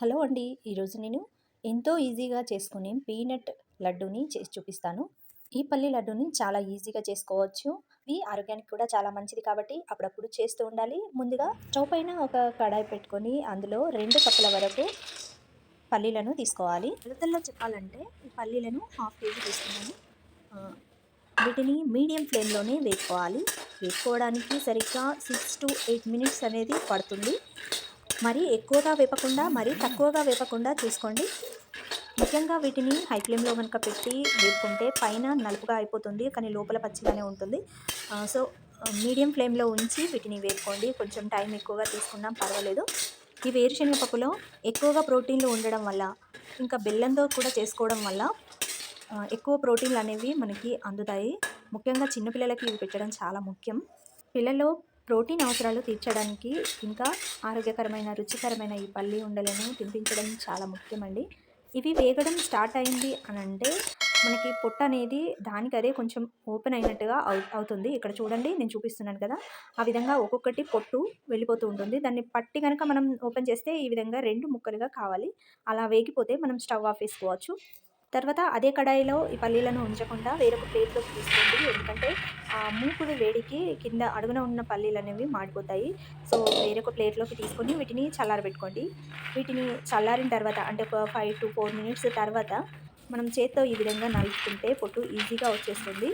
Hello అండి. ఈరోజు నేను ఎంతో ఈజీగా చేసుకునే పీనట్ లడ్డూని చేసి చూపిస్తాను. ఈ పల్లి లడ్డూని చాలా ఈజీగా చేసుకోవచ్చు. ఇది ఆరోగ్యానికి కూడా చాలా మంచిది కాబట్టి అప్పుడప్పుడు చేస్తూ ఉండాలి. ముందుగా స్టవ్ పైన ఒక కడాయి పెట్టుకొని అందులో రెండు కప్పుల వరకు పల్లీలను తీసుకోవాలి. కొలతల్లో చెప్పాలంటే ఈ పల్లీలను హాఫ్ కేజీ తీసుకున్నాను. వీటిని మీడియం ఫ్లేమ్లోనే వేసుకోవాలి వేసుకోవడానికి సరిగ్గా సిక్స్ టు ఎయిట్ మినిట్స్ అనేది పడుతుంది. మరీ ఎక్కువగా వేపకుండా మరీ తక్కువగా వేపకుండా చూసుకోండి. ముఖ్యంగా వీటిని హై ఫ్లేమ్లో కనుక పెట్టి వేపుకుంటే పైన నలుపుగా అయిపోతుంది కానీ లోపల పచ్చిగానే ఉంటుంది. సో మీడియం ఫ్లేమ్లో ఉంచి వీటిని వేపుకోండి. కొంచెం టైం ఎక్కువగా తీసుకున్నా పర్వాలేదు. ఈ వేరుశనగ పప్పులో ఎక్కువగా ప్రోటీన్లు ఉండడం వల్ల ఇంకా బెల్లంతో కూడా చేసుకోవడం వల్ల ఎక్కువ ప్రోటీన్లు అనేవి మనకి అందుతాయి. ముఖ్యంగా చిన్నపిల్లలకి ఇవి పెట్టడం చాలా ముఖ్యం. పిల్లలు ప్రోటీన్ అవసరాలు తీర్చడానికి ఇంకా ఆరోగ్యకరమైన రుచికరమైన ఈ పల్లి ఉండలను తినిపించడం చాలా ముఖ్యమండి. ఇవి వేగడం స్టార్ట్ అయింది అని అంటే మనకి పొట్ట అనేది దానికి అదే కొంచెం ఓపెన్ అయినట్టుగా అవు అవుతుంది. ఇక్కడ చూడండి నేను చూపిస్తున్నాను కదా. ఆ విధంగా ఒక్కొక్కటి పొట్టు వెళ్ళిపోతూ ఉంటుంది. దాన్ని పట్టి కనుక మనం ఓపెన్ చేస్తే ఈ విధంగా రెండు ముక్కలుగా కావాలి. అలా వేగిపోతే మనం స్టవ్ ఆఫ్ వేసుకోవచ్చు తర్వాత అదే కడాయిలో ఈ పల్లీలను ఉంచకుండా వేరొక ప్లేట్లోకి తీసుకోండి. ఎందుకంటే మూకుడు వేడికి కింద అడుగున ఉన్న పల్లీలు అనేవి మాడిపోతాయి. సో వేరొక ప్లేట్లోకి తీసుకొని వీటిని చల్లారబెట్టుకోండి. వీటిని చల్లారిన తర్వాత అంటే ఒక ఫైవ్ టు ఫోర్ మినిట్స్ తర్వాత మనం చేత్తో ఈ విధంగా నలుపుకుంటే పొట్టు ఈజీగా వచ్చేస్తుంది.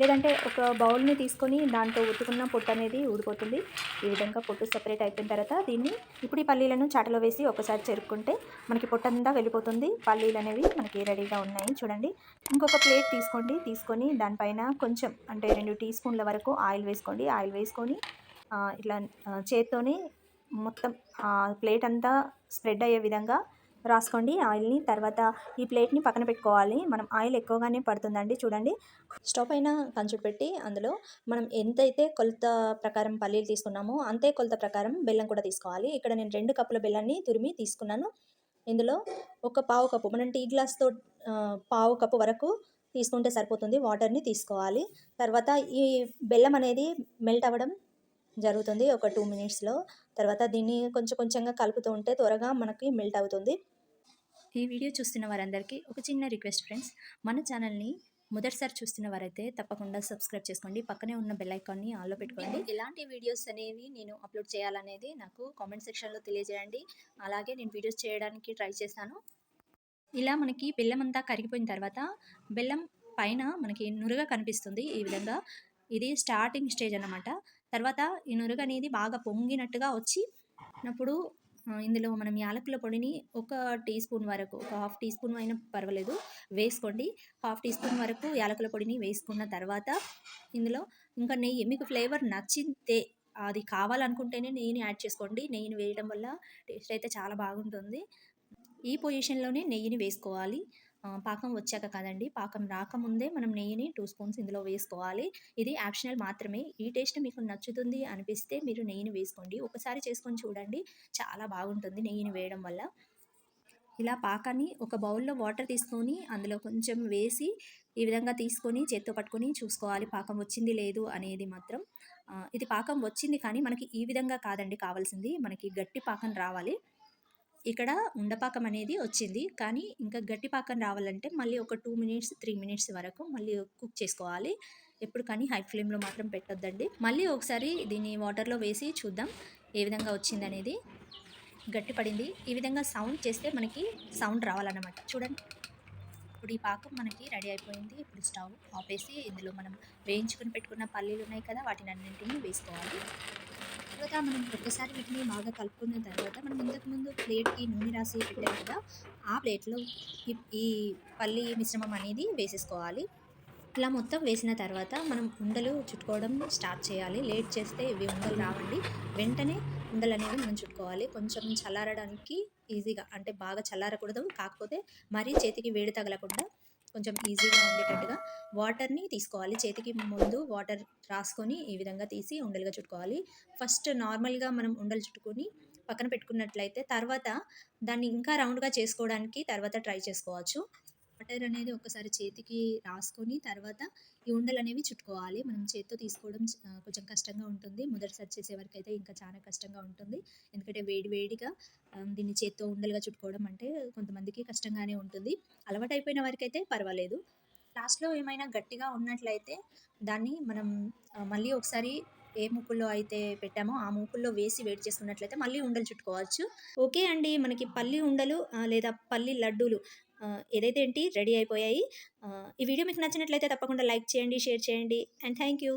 లేదంటే ఒక బౌల్ని తీసుకొని దాంట్లో ఉతుకున్న పొట్టు అనేది ఊడిపోతుంది. ఈ విధంగా పొట్టు సెపరేట్ అయిపోయిన తర్వాత దీన్ని ఇప్పుడు ఈ పల్లీలను చాటలో వేసి ఒకసారి చెరుక్కుంటే మనకి పొట్టంతా వెళ్ళిపోతుంది. పల్లీలు అనేవి మనకి రెడీగా ఉన్నాయి. చూడండి. ఇంకొక ప్లేట్ తీసుకోండి. తీసుకొని దానిపైన కొంచెం అంటే రెండు టీ స్పూన్ల వరకు ఆయిల్ వేసుకోండి. ఆయిల్ వేసుకొని ఇట్లా చేత్తోని మొత్తం ప్లేట్ అంతా స్ప్రెడ్ అయ్యే విధంగా రాసుకోండి. ఆయిల్ని తర్వాత ఈ ప్లేట్ని పక్కన పెట్టుకోవాలి. మనం ఆయిల్ ఎక్కువగానే పడుతుందండి. చూడండి. స్టవ్ పైన కంచుడు పెట్టి అందులో మనం ఎంతైతే కొలత ప్రకారం పల్లీలు తీసుకున్నామో అంతే కొలత ప్రకారం బెల్లం కూడా తీసుకోవాలి. ఇక్కడ నేను రెండు కప్పుల బెల్లాన్ని తురిమి తీసుకున్నాను. ఇందులో ఒక పావు కప్పు మనం టీ గ్లాస్తో పావు కప్పు వరకు తీసుకుంటే సరిపోతుంది. వాటర్ని తీసుకోవాలి. తర్వాత ఈ బెల్లం అనేది మెల్ట్ అవ్వడం జరుగుతుంది ఒక టూ మినిట్స్లో. తర్వాత దీన్ని కొంచెం కొంచెంగా కలుపుతూ ఉంటే త్వరగా మనకి మెల్ట్ అవుతుంది. ఈ వీడియో చూస్తున్న వారందరికీ ఒక చిన్న రిక్వెస్ట్ ఫ్రెండ్స్. మన ఛానల్ని మొదటిసారి చూస్తున్న వారైతే తప్పకుండా సబ్స్క్రైబ్ చేసుకోండి. పక్కనే ఉన్న బెల్ ఐకాన్ని ఆన్లో పెట్టుకోండి. ఎలాంటి వీడియోస్ అనేవి నేను అప్లోడ్ చేయాలనేది నాకు కామెంట్ సెక్షన్లో తెలియజేయండి. అలాగే నేను వీడియోస్ చేయడానికి ట్రై చేశాను ఇలా మనకి బెల్లం అంతా కరిగిపోయిన తర్వాత బెల్లం పైన మనకి నురగ కనిపిస్తుంది ఈ విధంగా. ఇది స్టార్టింగ్ స్టేజ్ అన్నమాట. తర్వాత ఈ నురగ అనేది బాగా పొంగినట్టుగా వచ్చి అప్పుడు ఇందులో మనం యాలకుల పొడిని ఒక టీ స్పూన్ వరకు ఒక హాఫ్ టీ స్పూన్ అయినా పర్వాలేదు వేసుకోండి. హాఫ్ టీ స్పూన్ వరకు యాలకుల పొడిని వేసుకున్న తర్వాత ఇందులో ఇంకా నెయ్యి మీకు ఫ్లేవర్ నచ్చితే అది కావాలనుకుంటేనే నెయ్యిని యాడ్ చేసుకోండి. నెయ్యిని వేయడం వల్ల టేస్ట్ అయితే చాలా బాగుంటుంది. ఈ పొజిషన్లోనే నెయ్యిని వేసుకోవాలి. పాకం వచ్చాక కదండి. పాకం రాకముందే మనం నెయ్యిని టూ స్పూన్స్ ఇందులో వేసుకోవాలి. ఇది ఆప్షనల్ మాత్రమే. ఈ టేస్ట్ మీకు నచ్చుతుంది అనిపిస్తే మీరు నెయ్యిని వేసుకోండి. ఒకసారి చేసుకొని చూడండి. చాలా బాగుంటుంది నెయ్యిని వేయడం వల్ల. ఇలా పాకాన్ని ఒక బౌల్లో వాటర్ తీసుకొని అందులో కొంచెం వేసి ఈ విధంగా తీసుకొని చేత్తో పట్టుకొని చూసుకోవాలి. పాకం వచ్చింది లేదు అనేది మాత్రం. ఇది పాకం వచ్చింది కానీ మనకి ఈ విధంగా కాదండి కావాల్సింది. మనకి గట్టి పాకం రావాలి. ఇక్కడ ఉండపాకం అనేది వచ్చింది. కానీ ఇంకా గట్టి పాకం రావాలంటే మళ్ళీ ఒక టూ మినిట్స్ త్రీ మినిట్స్ వరకు మళ్ళీ కుక్ చేసుకోవాలి. ఎప్పుడు కానీ హై ఫ్లేమ్లో మాత్రం పెట్టొద్దండి. మళ్ళీ ఒకసారి దీన్ని వాటర్లో వేసి చూద్దాం ఏ విధంగా వచ్చింది అనేది. గట్టి పడింది. ఈ విధంగా సౌండ్ చేస్తే మనకి సౌండ్ రావాలన్నమాట. చూడండి. ఇప్పుడు ఈ పాకం మనకి రెడీ అయిపోయింది. ఇప్పుడు స్టవ్ ఆపేసి ఇందులో మనం వేయించుకుని పెట్టుకున్న పల్లీలు ఉన్నాయి కదా వాటిని అన్నింటినీ వేసుకోవాలి. తర్వాత మనం ఒక్కసారి వీటిని బాగా కలుపుకున్న తర్వాత మనం ఇంతకుముందు ప్లేట్కి నూనె రాసి పెట్టాం కదా ఆ ప్లేట్లో ఈ ఈ పల్లి మిశ్రమం అనేది వేసేసుకోవాలి. ఇలా మొత్తం వేసిన తర్వాత మనం ఉండలు చుట్టుకోవడం స్టార్ట్ చేయాలి. లేట్ చేస్తే ఇవి ఉండలు రావండి. వెంటనే ఉండలు అనేవి మనం చుట్టుకోవాలి. కొంచెం చల్లారడానికి ఈజీగా అంటే బాగా చల్లారకూడదు. కాకపోతే మరీ చేతికి వేడి తగలకుండా కొంచెం ఈజీగా ఉండేటట్టుగా వాటర్ని తీసుకోవాలి. చేతికి ముందు వాటర్ రాసుకొని ఈ విధంగా తీసి ఉండలుగా చుట్టుకోవాలి. ఫస్ట్ నార్మల్గా మనం ఉండలు చుట్టుకొని పక్కన పెట్టుకున్నట్లయితే తర్వాత దాన్ని ఇంకా రౌండ్గా చేసుకోవడానికి తర్వాత ట్రై చేసుకోవచ్చు. బటర్ అనేది ఒకసారి చేతికి రాసుకొని తర్వాత ఈ ఉండలు అనేవి చుట్టుకోవాలి. మనం చేత్తో తీసుకోవడం కొంచెం కష్టంగా ఉంటుంది. మొదటిసారి చేసే వరకు అయితే ఇంకా చాలా కష్టంగా ఉంటుంది. ఎందుకంటే వేడి వేడిగా దీన్ని చేత్తో ఉండలుగా చుట్టుకోవడం అంటే కొంతమందికి కష్టంగానే ఉంటుంది. అలవాటైపోయిన వారికైతే వారికి అయితే పర్వాలేదు. లాస్ట్లో ఏమైనా గట్టిగా ఉన్నట్లయితే దాన్ని మనం మళ్ళీ ఒకసారి ఏ మూకుల్లో అయితే పెట్టామో ఆ మూకుల్లో వేసి వేడి చేసుకున్నట్లయితే మళ్ళీ ఉండలు చుట్టుకోవచ్చు. ఓకే అండి. మనకి పల్లి ఉండలు లేదా పల్లి లడ్డూలు ఏదైతే ఏంటి రెడీ అయిపోయాయి. ఈ వీడియో మీకు నచ్చినట్లయితే తప్పకుండా లైక్ చేయండి షేర్ చేయండి అండ్ థ్యాంక్ యూ